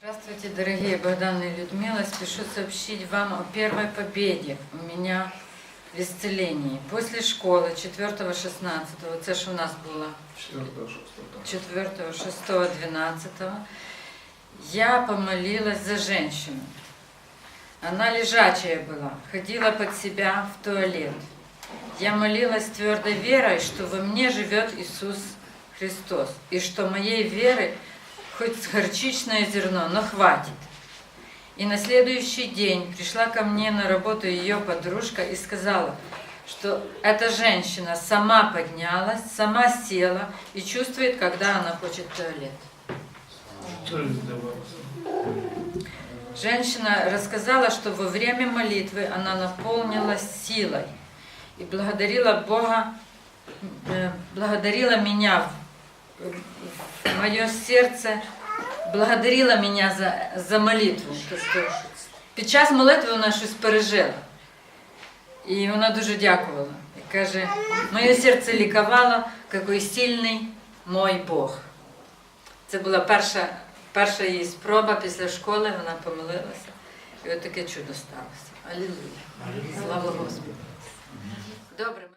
Здравствуйте, дорогие Богдан и Людмила. Спешу сообщить вам о первой победе у меня в исцелении. После школы 4-16, це ж у нас було 4 6 4, 6, 12, я помолилась за женщину. Она лежачая была, ходила под себя в туалет. Я молилась твердой верой, что во мне живет Иисус Христос, и что моей веры хоть горчичное зерно, но хватит. И на следующий день пришла ко мне на работу ее подружка и сказала, что эта женщина сама поднялась, сама села и чувствует, когда она хочет туалет. Женщина рассказала, что во время молитвы она наполнилась силой и благодарила Бога, э, благодарила меня мое сердце, благодарила меня за, за молитву. Під час молитви вона щось пережила. І вона дуже дякувала. І каже, моє серце лікувало, який сильний мой Бог. Це була перша, перша її спроба після школи, вона помолилася. І от таке чудо сталося. Алілуя. Слава Господу. Добре.